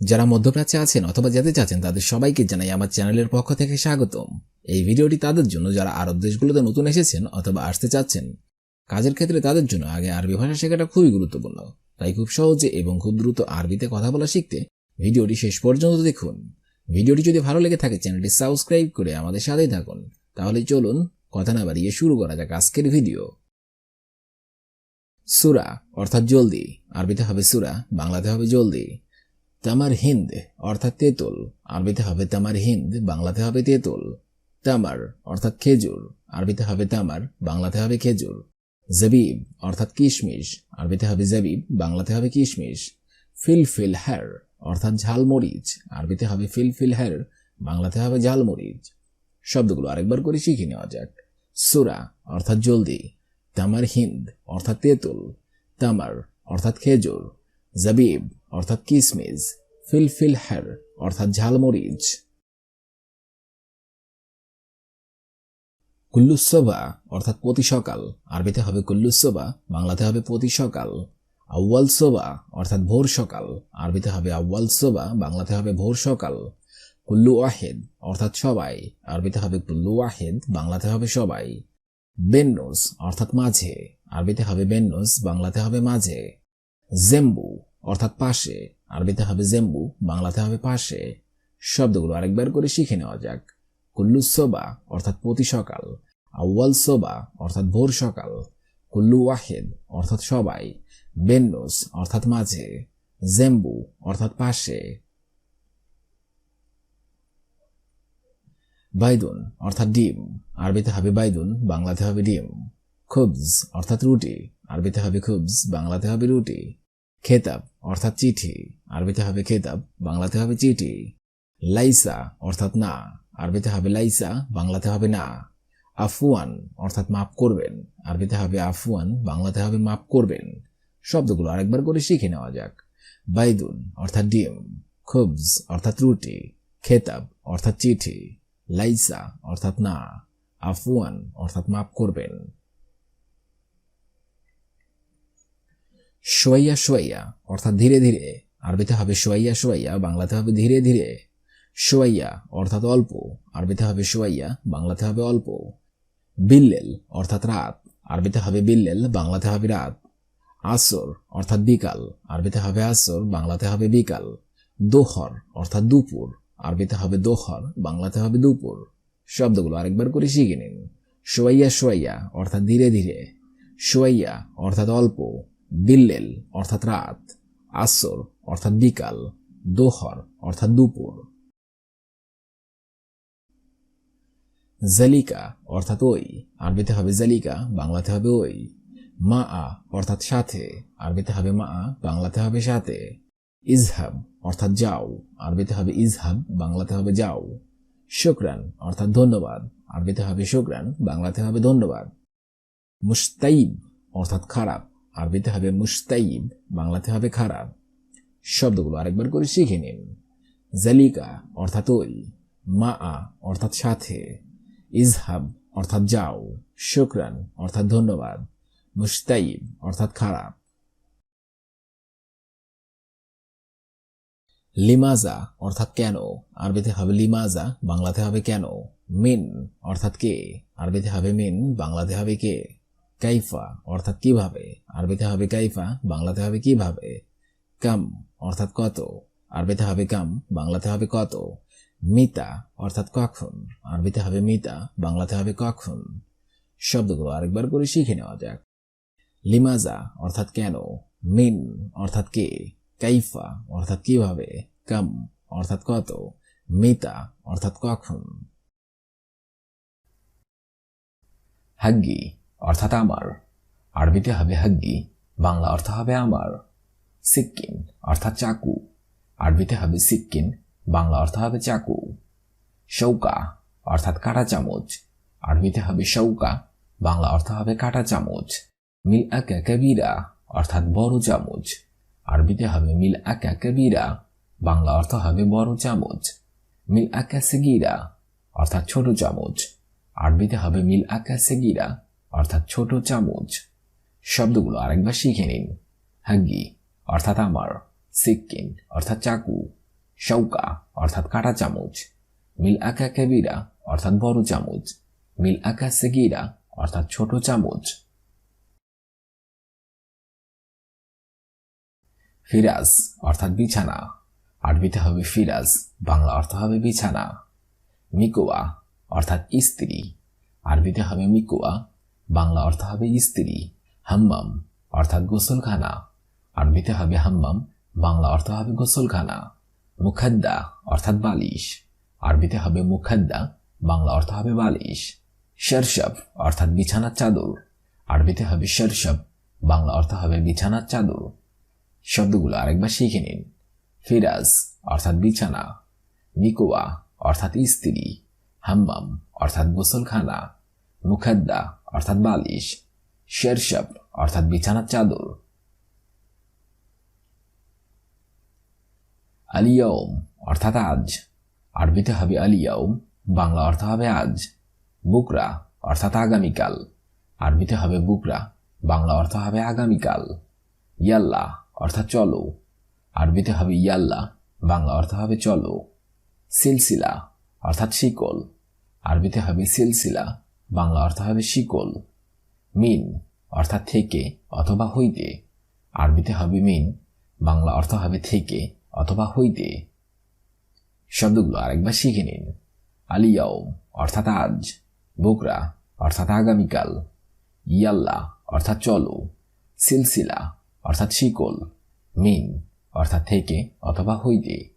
যারা মধ্যপ্রাচ্যে আছেন অথবা যেতে চাচ্ছেন, তাদের সবাইকে জানাই আমার চ্যানেলের পক্ষ থেকে স্বাগতম। এই ভিডিওটি তাদের জন্য যারা আরব দেশগুলোতে নতুন এসেছেন অথবা আসতে চাচ্ছেন, কাজের ক্ষেত্রে তাদের জন্য আগে আরবি ভাষা শেখাটা খুবই গুরুত্বপূর্ণ। তাই খুব সহজে এবং খুব দ্রুত আরবিতে কথা বলা শিখতে ভিডিওটি শেষ পর্যন্ত দেখুন। ভিডিওটি যদি ভালো লেগে থাকে, চ্যানেলটি সাবস্ক্রাইব করে আমাদের সাথেই থাকুন। তাহলে চলুন কথা না বাড়িয়ে শুরু করা যাক আজকের ভিডিও। সুরা, অর্থাৎ জলদি। আরবিতে হবে সুরা, বাংলাতে হবে জলদি। তামার হিন্দ, অর্থাৎ তেঁতুল। আরবিতে হবে তামার হিন্দ, বাংলাতে হবে তেঁতুল। তামার, অর্থাৎ খেজুর। আরবিতে হবে তামার, বাংলাতে হবে খেজুর। জবিব, অর্থাৎ কিশমিশ। আরবিতে হবে জবিব, বাংলাতে হবে কিশমিশ। ফিলফিল হ্যার, অর্থাৎ ঝালমরিচ। আরবিতে হবে ফিলফিল হ্যার, বাংলাতে হবে ঝালমরিচ। শব্দগুলো আরেকবার করে শিখে নেওয়া যাক। সুরা, অর্থাৎ জলদি। তামার হিন্দ, অর্থাৎ তেঁতুল। তামার, অর্থাৎ খেজুর। জবিব অর্থাৎ কিসমিস, ফিলফিল হ্যার অর্থাৎ ঝালমরিচ। কুল্লুসভা অর্থাৎ প্রতি সকাল। আরবিতে হবে কুল্লুসভা বাংলাতে হবে প্রতি সকাল। আউ্বাল সোবা, অর্থাৎ ভোর সকাল। আরবিতে হবে আউ্বাল সোবা, বাংলাতে হবে ভোর সকাল। কুল্লু ওয়াহেদ, অর্থাৎ সবাই। আরবিতে হবে কুল্লু ওয়াহেদ, বাংলাতে হবে সবাই। বেন্নোস অর্থাৎ মাঝে। আরবিতে হবে বেন্নোস বাংলাতে হবে মাঝে। জেম্বু অর্থাৎ পাশে, আরবিতে হবে জেম্বু, বাংলাতে হবে পাশে। শব্দগুলো আরেকবার করে শিখে নেওয়া যাক। কুল্লু সোবা, অর্থাৎ প্রতি সকাল। আউ্বাল সোবা, অর্থাৎ ভোর সকাল। কুল্লু ওয়াহেদ, অর্থাৎ সবাই। বেন্নোস, অর্থাৎ মাঝে। জেম্বু, অর্থাৎ পাশে। বাইদুন, অর্থাৎ ডিম। আরবিতে হবে বাইদুন, বাংলাতে হবে ডিম। খুবজ, অর্থাৎ রুটি। আরবিতে হবে খুবজ, বাংলাতে হবে রুটি। খেতাব অর্থাৎ চিঠি। আরবিতে হবে খেতাব, বাংলাতে হবে চিঠি। লাইসা, অর্থাৎ না। আরবিতে হবে লাইসা, বাংলাতে হবে না। আফুয়ান অর্থাৎ মাফ করবেন। আরবিতে হবে আফুয়ান বাংলাতে হবে মাফ করবেন। শব্দগুলো আরেকবার করে শিখে নেওয়া যাক। বাইদুন, অর্থাৎ ডিম। খুবজ, অর্থাৎ রুটি। খেতাব, অর্থাৎ চিঠি। লাইসা, অর্থাৎ না। আফুয়ান অর্থাৎ মাফ করবেন। সোয়াইয়া সোয়াইয়া অর্থাৎ ধীরে ধীরে, আরবিতে হবে সোয়াইয়া সোয়াইয়া বাংলাতে হবে ধীরে ধীরে সোয়াইয়া অর্থাৎ অল্প, আরবিতে হবে সোয়াইয়া বাংলাতে হবে অল্প। বিল্লেল, অর্থাৎ রাত, আরবিতে হবে বিল্লেল, বাংলাতে হবে রাত। আসর, অর্থাৎ বিকাল, আরবিতে হবে আসর, বাংলাতে হবে বিকাল। দোহর, অর্থাৎ দুপুর, আরবিতে হবে দোহর, বাংলাতে হবে দুপুর। শব্দগুলো আরেকবার করে শিখে নিন। সোয়াইয়া সোয়াইয়া অর্থাৎ ধীরে ধীরে। সোয়াইয়া অর্থাৎ অল্প। বিল্লেল অর্থাৎ রাত, আসর, অর্থাৎ বিকাল, দোহর, অর্থাৎ দুপুর। জালিকা, অর্থাৎ ওই, আরবিতে হবে জালিকা, বাংলাতে হবে ওই। মা আ অর্থাৎ সাথে, আরবিতে হবে মা আ বাংলাতে হবে সাথে। ইজহাব, অর্থাৎ যাও, আরবিতে হবে ইজহাব, বাংলাতে হবে যাও। শুক্রান, অর্থাৎ ধন্যবাদ, আরবিতে হবে শুক্রান, বাংলাতে হবে ধন্যবাদ। মুস্তাইব, অর্থাৎ খারাপ আরবিতে হবে মুস্তাইব, বাংলাতে হবে খারাপ। শব্দগুলো আরেকবার করে শিখে নিন। জালিকা অর্থাৎ ওই মা আ অর্থাৎ সাথে, ইজহাব অর্থাৎ যাও, শুক্রান অর্থাৎ ধন্যবাদ, মুস্তাইব অর্থাৎ খারাপ। লিমাজা অর্থাৎ কেন? আরবিতে হবে লিমাজা, বাংলাতে হবে কেন? মিন অর্থাৎ কে? আরবিতে হবে মিন, বাংলাতে হবে কে? কাইফা, অর্থাৎ কীভাবে? আরবিতে হবে কাইফা, বাংলাতে হবে কীভাবে? কাম, অর্থাৎ কত? আরবিতে হবে কাম, বাংলাতে হবে কত? মিতা, অর্থাৎ কখন? আরবিতে হবে মিতা, বাংলাতে হবে কখন? শব্দগুলো আরেকবার করে শিখে নেওয়া যাক। লিমাজা, অর্থাৎ কেন? মিন, অর্থাৎ কে? কাইফা, অর্থাৎ কীভাবে? কাম, অর্থাৎ কত? মিতা, অর্থাৎ কখন? হাগ্গি অর্থাৎ আমার। আরবিতে হবে হাগ্গি, বাংলা অর্থ হবে আমার। সিক্কিন অর্থাৎ চাকু। আরবিতে হবে সিক্কিন বাংলা অর্থ হবে চাকু। শৌকা অর্থাৎ কাটা চামচ। আরবিতে হবে শৌকা, বাংলা অর্থ হবে কাটা চামচ। মিল আকা কবিরা অর্থাৎ বড় চামচ। আরবিতে হবে মিল আকা কবিরা, বাংলা অর্থ হবে বড় চামচ। মিল আকা সেগিরা অর্থাৎ ছোট চামচ। আরবিতে হবে মিল আকা সেগিরা। অর্থাৎ ছোট চামচ। শব্দগুলো আরেকবার শিখে নিন। হাগ্গি অর্থাৎ আমার। সিক্কিন অর্থাৎ চাকু। শৌকা অর্থাৎ কাটা চামচ। মিল আকা কেবিরা অর্থাৎ বড় চামচ। মিল আকা সেগিরা অর্থাৎ ছোট চামচ। ফিরাজ অর্থাৎ বিছানা। আরবিতে হবে ফিরাজ, বাংলা অর্থ হবে বিছানা। মিকুয়া অর্থাৎ স্ত্রী। আরবিতে হবে মিকুয়া বাংলা অর্থ হবে স্ত্রী হাম্মাম, অর্থাৎ গোসলখানা। আরবিতে হবে হাম্মাম, বাংলা অর্থ হবে গোসলখানা। মুখাদ্দা, অর্থাৎ বালিশ। আরবিতে হবে মুখাদ্দা, বাংলা অর্থ হবে বালিশ। শরশব, অর্থাৎ বিছানার চাদর। আরবিতে হবে শরশব, বাংলা অর্থ হবে বিছানার চাদর। শব্দগুলো আরেকবার শিখে নিন। ফিরাজ, অর্থাৎ বিছানা। মিকোয়া অর্থাৎ স্ত্রী হাম্মাম, অর্থাৎ গোসলখানা। মুখাদ্দা অর্থাৎ বালিশ শেরশব অর্থাৎ বিছানার চাদর। আলিয়াউম অর্থাৎ আজ। আরবিতে হবে আলিয়াউম বাংলা অর্থ হবে আজ। বুকরা, অর্থাৎ আগামীকাল। আরবিতে হবে বুকরা, বাংলা অর্থ হবে আগামীকাল। ইয়াল্লা, অর্থাৎ চলো। আরবিতে হবে ইয়াল্লা, বাংলা অর্থ হবে চলো। সিলসিলা, অর্থাৎ শিকল। আরবিতে হবে সিলসিলা বাংলা অর্থ হবে শিকল, মিন অর্থাৎ থেকে অথবা হইতে। আরবিতে হবে মিন, বাংলা অর্থ হবে থেকে অথবা হইতে। শব্দগুলো আরেকবার শিখে নিন। আলিয়াও অর্থাৎ আজ, বোকরা অর্থাৎ আগামীকাল, ইয়াল্লা অর্থাৎ চলো, সিলসিলা অর্থাৎ শিকল, মিন অর্থাৎ থেকে অথবা হইতে।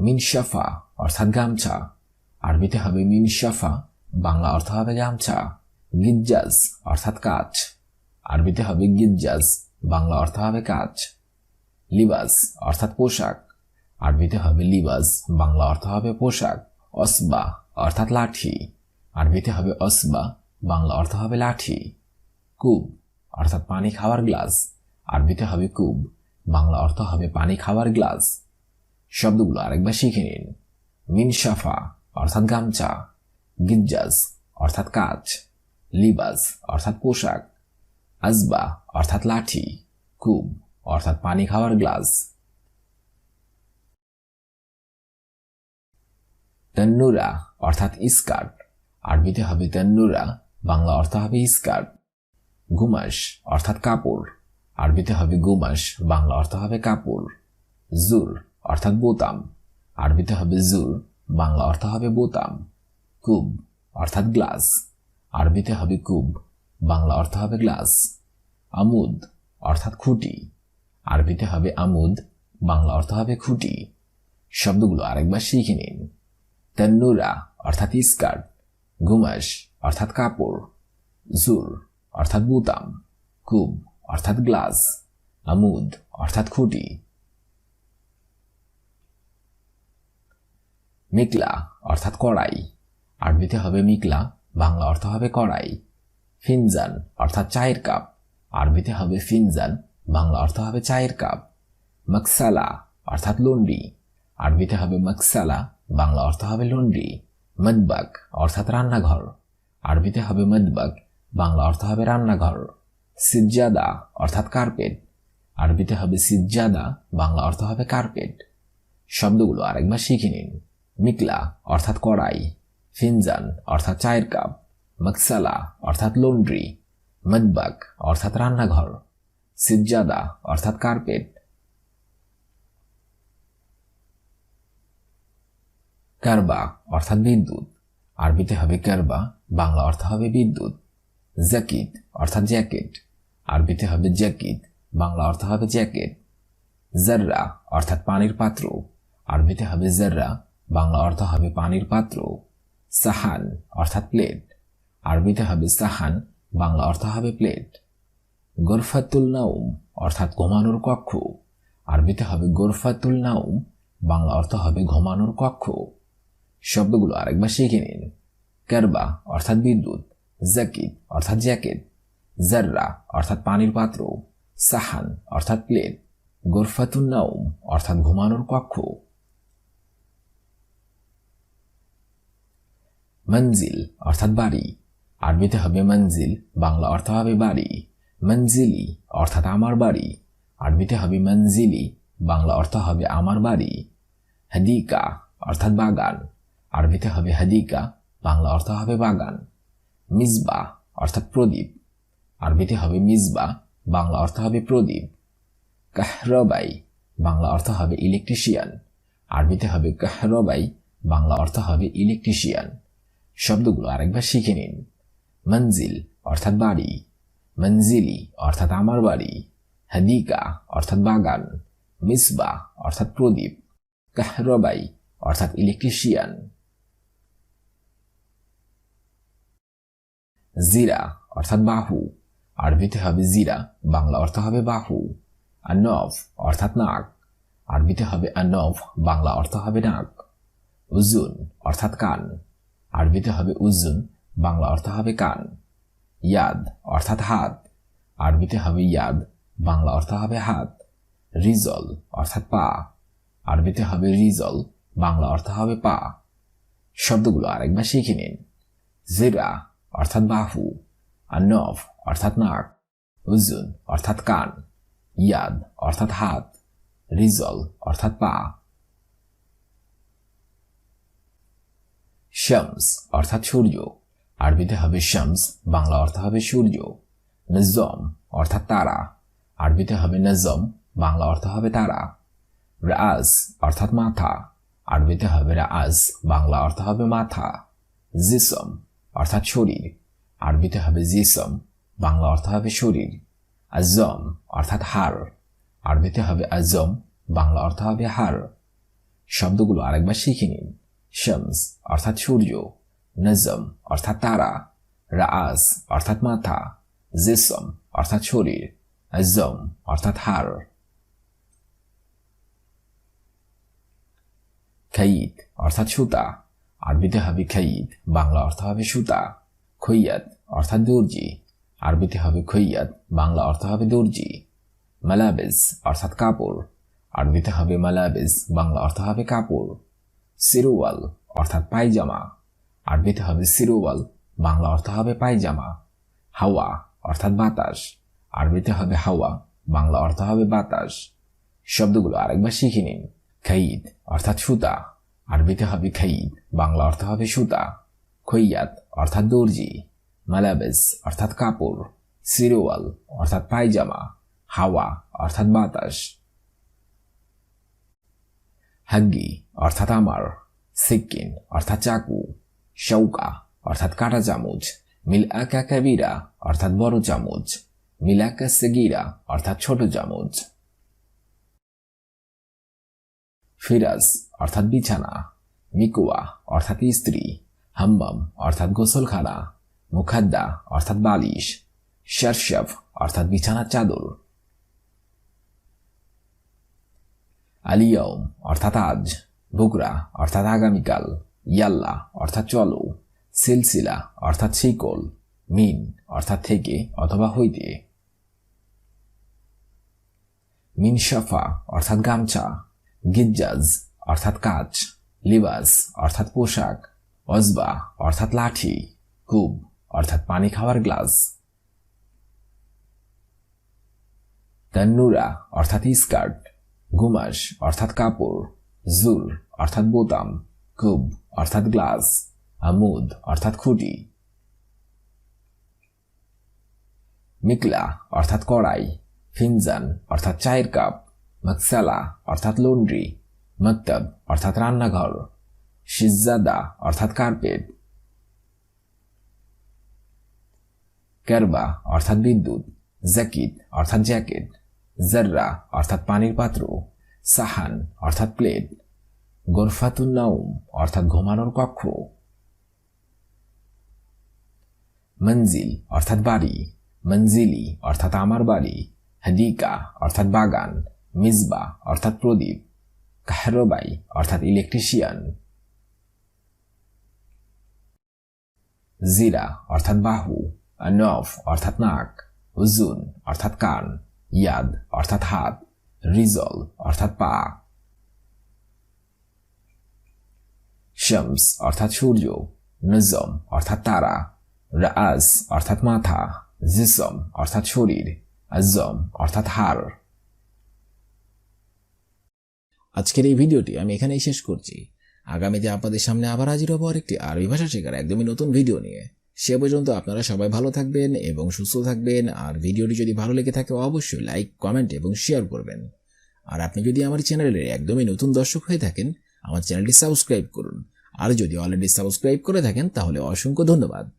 মিন শাফা অর্থাৎ গামছা আরবিতে হবে মিন শাফা, বাংলা অর্থ হবে গামছা, গিজ্জাজ অর্থাৎ কাজ আরবিতে হবে গিজ্জাজ, বাংলা অর্থ হবে কাজ লিবাস অর্থাৎ পোশাক। আরবিতে হবে লিবাস, বাংলা অর্থ হবে পোশাক, অসবা অর্থাৎ লাঠি। আরবিতে হবে অসবা, বাংলা অর্থ হবে লাঠি। কুব অর্থাৎ পানি খাওয়ার গ্লাস। আরবিতে হবে কুব, বাংলা অর্থ হবে পানি খাওয়ার গ্লাস। শব্দগুলো আরেকবার শিখে নিন। মিনসাফা অর্থাৎ গামছা গিজ্জাজ অর্থাৎ কাজ লিবাস, অর্থাৎ পোশাক, আজবা, অর্থাৎ লাঠি কুব অর্থাৎ পানি খাওয়ার গ্লাস। তন্নুরা, অর্থাৎ স্কার্ট আরবিতে হবে তন্নুরা, বাংলা অর্থ হবে স্কার্ট গুমাস, অর্থাৎ কাপড়। আরবিতে হবে গুমাস, বাংলা অর্থ হবে কাপড়। জুর, অর্থাৎ বোতাম। আরবিতে হবে জুর বাংলা অর্থ হবে বোতাম, কুব, অর্থাৎ গ্লাস। আরবিতে হবে কুব, বাংলা অর্থ হবে গ্লাস। আমুদ, অর্থাৎ খুঁটি। আরবিতে হবে আমুদ, বাংলা অর্থ হবে খুঁটি। শব্দগুলো আরেকবার শিখে নিন। তন্নুরা, অর্থাৎ স্কার্ট গুমাস অর্থাৎ কাপড়। জুর, অর্থাৎ বুতাম। কুব, অর্থাৎ গ্লাস। আমুদ, অর্থাৎ খুঁটি। মিকলা অর্থাৎ কড়াই। আরবিতে হবে মিকলা, বাংলা অর্থ হবে কড়াই। ফিনজান অর্থাৎ চায়ের কাপ। আরবিতে হবে ফিনজান, বাংলা অর্থ হবে চায়ের কাপ। মকসালা অর্থাৎ লন্ডি। আরবিতে হবে মকসালা, বাংলা অর্থ হবে লন্ডি। মদবাক অর্থাৎ রান্নাঘর। আরবিতে হবে মদবাক বাংলা অর্থ হবে রান্নাঘর। সিজ্জাদা অর্থাৎ কার্পেট। আরবিতে হবে সিজ্জাদা, বাংলা অর্থ হবে কার্পেট। শব্দগুলো আরেকবার শিখে নিন। মিকলা, অর্থাৎ কড়াই, ফিনজান, অর্থাৎ চায়ের কাপ, মকসালা, অর্থাৎ লন্ড্রি মদবাক অর্থাৎ রান্নাঘর, সিজ্জাদা, অর্থাৎ কার্পেট, কারবা, অর্থাৎ বিদ্যুৎ, আরবিতে হবে কারবা, বাংলা অর্থ হবে বিদ্যুৎ, জ্যাকিট, অর্থাৎ জ্যাকেট, আরবিতে হবে জ্যাকিট, বাংলা অর্থ হবে জ্যাকেট, জাররা, অর্থাৎ পানির পাত্র, আরবিতে হবে জাররা বাংলা অর্থ হবে পানির পাত্র, সাহান অর্থাৎ প্লেট। আরবিতে হবে সাহান, বাংলা অর্থ হবে প্লেট। গোরফাতুল নাউম অর্থাৎ ঘুমানোর কক্ষ। আরবিতে হবে গোরফাতুল নাউম বাংলা অর্থ হবে ঘুমানোর কক্ষ। শব্দগুলো আরেকবার শিখে নিন। কারবা অর্থাৎ বিদ্যুৎ জাকিদ অর্থাৎ জ্যাকেট, জাররা অর্থাৎ পানির পাত্র, সাহান অর্থাৎ প্লেট। গোরফাতুল নাউম অর্থাৎ ঘুমানোর কক্ষ। মঞ্জিল অর্থাৎ বাড়ি। আরবিতে হবে মঞ্জিল, বাংলা অর্থ হবে বাড়ি। মঞ্জিলি অর্থাৎ আমার বাড়ি। আরবিতে হবে মঞ্জিলি, বাংলা অর্থ হবে আমার বাড়ি। হাদিকা অর্থাৎ বাগান। আরবিতে হবে হাদিকা, বাংলা অর্থ হবে বাগান। মিসবা অর্থাৎ প্রদীপ। আরবিতে হবে মিসবা, বাংলা অর্থ হবে প্রদীপ। কাহরবাই, বাংলা অর্থ হবে ইলেকট্রিশিয়ান আরবিতে হবে কাহরবাই, বাংলা অর্থ হবে ইলেকট্রিশিয়ান শব্দগুলো আরেকবার শিখে নিন। মঞ্জিল অর্থাৎ বাড়ি। মঞ্জিলি অর্থাৎ আমার বাড়ি। হাদিকা অর্থাৎ বাগান। মিসবা অর্থাৎ প্রদীপ। কাহরবাই অর্থাৎ ইলেকট্রিশিয়ান জিরা অর্থাৎ বাহু। আরবিতে হবে জিরা, বাংলা অর্থ হবে বাহু। আনফ অর্থাৎ নাক। আরবিতে হবে আনফ, বাংলা অর্থ হবে নাক। উজুন অর্থাৎ কান। আরবিতে হবে উজুন বাংলা অর্থ হবে কান। ইয়াদ অর্থাৎ হাত। আরবিতে হবে ইয়াদ, বাংলা অর্থ হবে হাত। রিজল অর্থাৎ পা। আরবিতে হবে রিজল, বাংলা অর্থ হবে পা। শব্দগুলো আরেকবার শিখে নিন। জিরা অর্থাৎ বাহু। আনফ অর্থাৎ নাক। উজুন অর্থাৎ কান। ইয়াদ অর্থাৎ হাত। রিজল অর্থাৎ পা। শামস, অর্থাৎ সূর্য। আরবিতে হবে শামস, বাংলা অর্থ হবে সূর্য। নজম অর্থাৎ তারা। আরবিতে হবে নজম বাংলা অর্থ হবে তারা। রাজ অর্থাৎ মাথা। আরবিতে হবে রাজ বাংলা অর্থ হবে মাথা। জিসম, অর্থাৎ শরীর। আরবিতে হবে জিসম, বাংলা অর্থ হবে শরীর। আজম অর্থাৎ হার আরবিতে হবে আজম বাংলা অর্থ হবে হার শব্দগুলো আরেকবার শিখে নিন। শামস অর্থাৎ সূর্য, নজম অর্থাৎ তারা রাস অর্থাৎ মাথা, জিসম অর্থাৎ শরীর, আজম অর্থাৎ হার খাইদ অর্থাৎ সুতা, আরবিতে হবে খাইদ, বাংলা অর্থ হবে সুতা। খৈয়াত অর্থাৎ দর্জি, আরবিতে হবে খৈয়াত, বাংলা অর্থ হবে দর্জি। মালাবেজ অর্থাৎ কাপড়, আরবিতে হবে মালাবেজ বাংলা অর্থ হবে কাপড়। সিরোয়াল অর্থাৎ পায়জামা। আরবিতে হবে সিরোয়াল বাংলা অর্থ হবে পায়জামা। হাওয়া, অর্থাৎ বাতাস। আরবিতে হবে হাওয়া, বাংলা অর্থ হবে বাতাস। শব্দগুলো আরেকবার শিখে নিন। খাইদ অর্থাৎ সুতা। আরবিতে হবে খাইদ বাংলা অর্থ হবে সুতা। খৈয়াত, অর্থাৎ দর্জি। মালাবেজ অর্থাৎ কাপড়। সিরোয়াল অর্থাৎ পায়জামা। হাওয়া, অর্থাৎ বাতাস। হাগ্গি অর্থাৎ আমার সিক্কিন অর্থাৎ চাকু শৌকা অর্থাৎ কাটা চামচ মিল আকা কাবিরা, অর্থাৎ বড় চামচ, মিলাকা সেগিরা, অর্থাৎ ছোট চামচ। ফিরাজ, অর্থাৎ বিছানা, মিকুয়া, অর্থাৎ স্ত্রী হাম্বাম অর্থাৎ গোসলখানা, মুখাদ্দা, অর্থাৎ বালিশ, শারশাফ, অর্থাৎ বিছানার চাদর। আলিয়ম অর্থাৎ আজ বুকরা অর্থাৎ আগামীকাল, ইয়াল্লা, অর্থাৎ চলো, সিলসিলা, অর্থাৎ শিকল, মিন, অর্থাৎ থেকে অথবা হইতে। মিনশাফা অর্থাৎ গামছা, গিজ্জাজ, অর্থাৎ কাচ, লিবাস, অর্থাৎ পোশাক, অজবা, অর্থাৎ লাঠি কুব অর্থাৎ পানি খাওয়ার গ্লাস। তান্নুরা, অর্থাৎ স্কার্ট গুমাস, অর্থাৎ কাপড় জুর অর্থাৎ বোতাম কুব অর্থাৎ গ্লাস, আমুদ, অর্থাৎ খুঁটি। মিকলা, অর্থাৎ কড়াই। ফিনজান, অর্থাৎ চায়ের কাপ। মকসালা, অর্থাৎ লন্ড্রি। মক্তব, অর্থাৎ রান্নাঘর। শিজাদা অর্থাৎ কার্পেট। কেরবা, অর্থাৎ বিদ্যুৎ। জ্যাকিট অর্থাৎ জ্যাকেট। জাররা, অর্থাৎ পানির পাত্র, সাহান, অর্থাৎ প্লেট গোরফাতুল নাউম অর্থাৎ ঘুমানোর কক্ষ, মঞ্জিল, অর্থাৎ বাড়ি, মঞ্জিলি, অর্থাৎ আমার বাড়ি, হাদিকা, অর্থাৎ বাগান, মিসবা, অর্থাৎ প্রদীপ, কাহরবাই, অর্থাৎ ইলেকট্রিশিয়ান, জিরা, অর্থাৎ বাহু নফ অর্থাৎ নাক, উজুন, অর্থাৎ কান ইয়াদ, অর্থাৎ হাত, রিজল, অর্থাৎ পা। শামস, অর্থাৎ সূর্য। নজম, অর্থাৎ তারা। রাস অর্থাৎ মাথা। জিসম, অর্থাৎ শরীর। আজম, অর্থাৎ হার আজকের এই ভিডিওটি আমি এখানেই শেষ করছি। আগামীতে আপনাদের সামনে আবার হাজির হব আরেকটি আরবি ভাষা শেখার একদমই নতুন ভিডিও নিয়ে। সে পর্যন্ত আপনারা সবাই ভালো থাকবেন এবং সুস্থ থাকবেন। আর ভিডিওটি যদি ভালো লেগে থাকে, অবশ্যই লাইক, কমেন্ট এবং শেয়ার করবেন। আর আপনি যদি আমার চ্যানেলের একদমই নতুন দর্শক হয়ে থাকেন, আমার চ্যানেলটি সাবস্ক্রাইব করুন। আর যদি অলরেডি সাবস্ক্রাইব করে থাকেন, তাহলে অসংখ্য ধন্যবাদ।